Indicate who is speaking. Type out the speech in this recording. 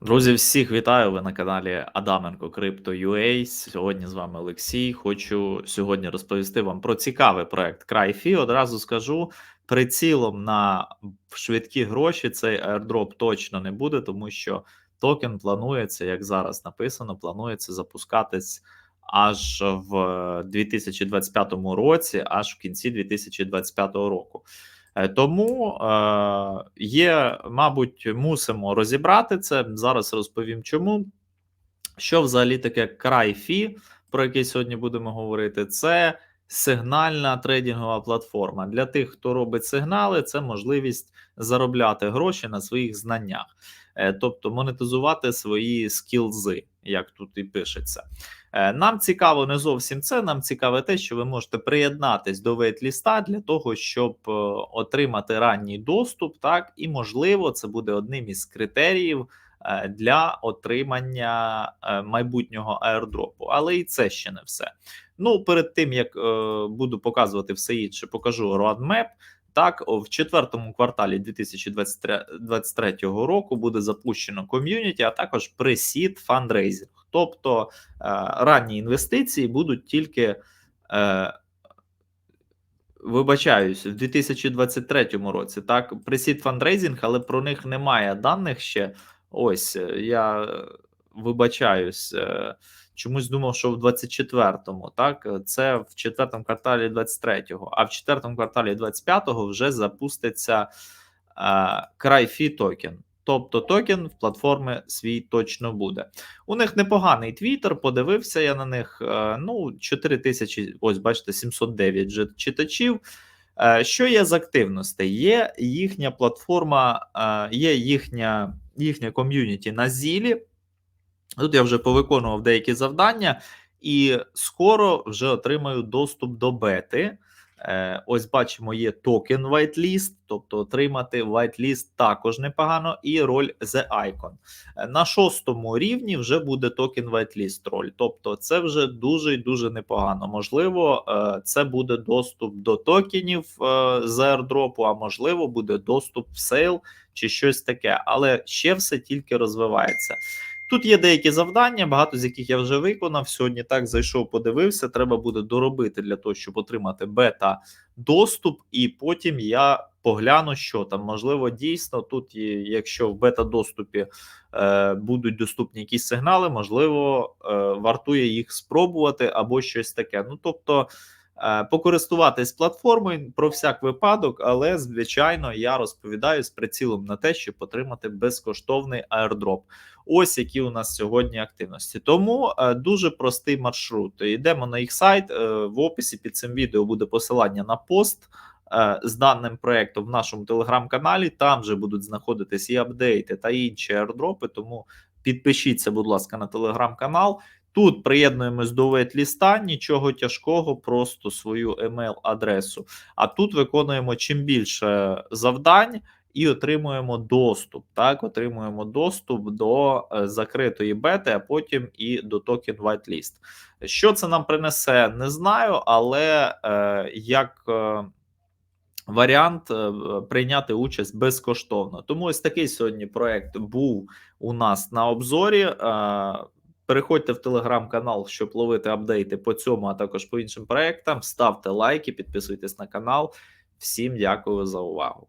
Speaker 1: Друзі, всіх вітаю! Ви на каналі Адаменко Crypto.ua. Сьогодні з вами Олексій. Хочу сьогодні розповісти вам про цікавий проект CryFi. Одразу скажу: прицілом на швидкі гроші цей airdrop точно не буде, тому що токен планується, як зараз написано, планується запускатись аж в 2025 році, аж в кінці 2025 року. Е, Тому е, є, мабуть, мусимо розібрати це. Зараз розповім чому. Що взагалі таке край фі, про який сьогодні будемо говорити, це сигнальна трейдингова платформа. Для тих, хто робить сигнали, це можливість заробляти гроші на своїх знаннях, Е, тобто монетизувати свої скілзи, як тут і пишеться. Е, Нам цікаво не зовсім це. Нам цікаве те, що ви можете приєднатись до вейт-ліста для того, щоб е, отримати ранній доступ, так і можливо, це буде одним із критеріїв е, для отримання майбутнього аердропу. Але і це ще не все. Ну, перед тим як буду показувати все інше, покажу roadmap. Так, в четвертому кварталі 2023 року буде запущено ком'юніті, а також пресід фандрейзинг. Тобто е, ранні інвестиції будуть тільки. Е, Вибачаюсь, в 2023 році так пресід фандрейзинг, але про них немає даних ще. Ось е, я вибачаюсь, чомусь думав, що в 24-му, так це в четвертому кварталі 23-го, а в четвертому кварталі 25-го вже запуститься е, крайфі токен. Тобто токен в платформи свій точно буде. У них непоганий твіттер, подивився я на них. е, Ну, 4 тисячі, ось бачите, 709 вже читачів. Е, Що є з активностей? Є їхня платформа, е, є їхня, їхня ком'юніті на Зілі. Тут я вже повиконував деякі завдання, і скоро вже отримаю доступ до бети. Е, Ось бачимо, є токен whitelist, тобто отримати whitelist також непогано, і роль The Icon. Е, На шостому рівні вже буде токен whitelist роль. Тобто, це вже дуже і дуже непогано. Можливо, е, це буде доступ до токенів з airdropу, а можливо, буде доступ в сейл чи щось таке. Але ще все тільки розвивається. Тут є деякі завдання, багато з яких я вже виконав. Сьогодні так зайшов, подивився. Треба буде доробити для того, щоб отримати бета доступ, і потім я погляну, що там. Можливо, дійсно тут, якщо в бета-доступі е, будуть доступні якісь сигнали, можливо, е, вартує їх спробувати або щось таке. Ну тобто. Е, Покористуватись платформою про всяк випадок, але звичайно я розповідаю з прицілом на те, щоб отримати безкоштовний аердроп. Ось які у нас сьогодні активності. Тому е, дуже простий маршрут. Йдемо на їх сайт. Е, в описі під цим відео буде посилання на пост з даним проектом в нашому телеграм-каналі. Там вже будуть знаходитись і апдейти та інші аердропи. Тому підпишіться, будь ласка, на телеграм-канал. Тут приєднуємось до вейт-ліста, нічого тяжкого, просто свою емейл-адресу. А тут виконуємо чим більше завдань і отримуємо доступ. Так, отримуємо доступ до е, закритої бети, а потім і до токен whitelist. Що це нам принесе, не знаю, але е, як. Е, Варіант е, прийняти участь безкоштовно. Тому ось такий сьогодні проект був у нас на обзорі. Переходьте в телеграм-канал, щоб ловити апдейти по цьому, а також по іншим проектам. Ставте лайки, підписуйтесь на канал. Всім дякую за увагу.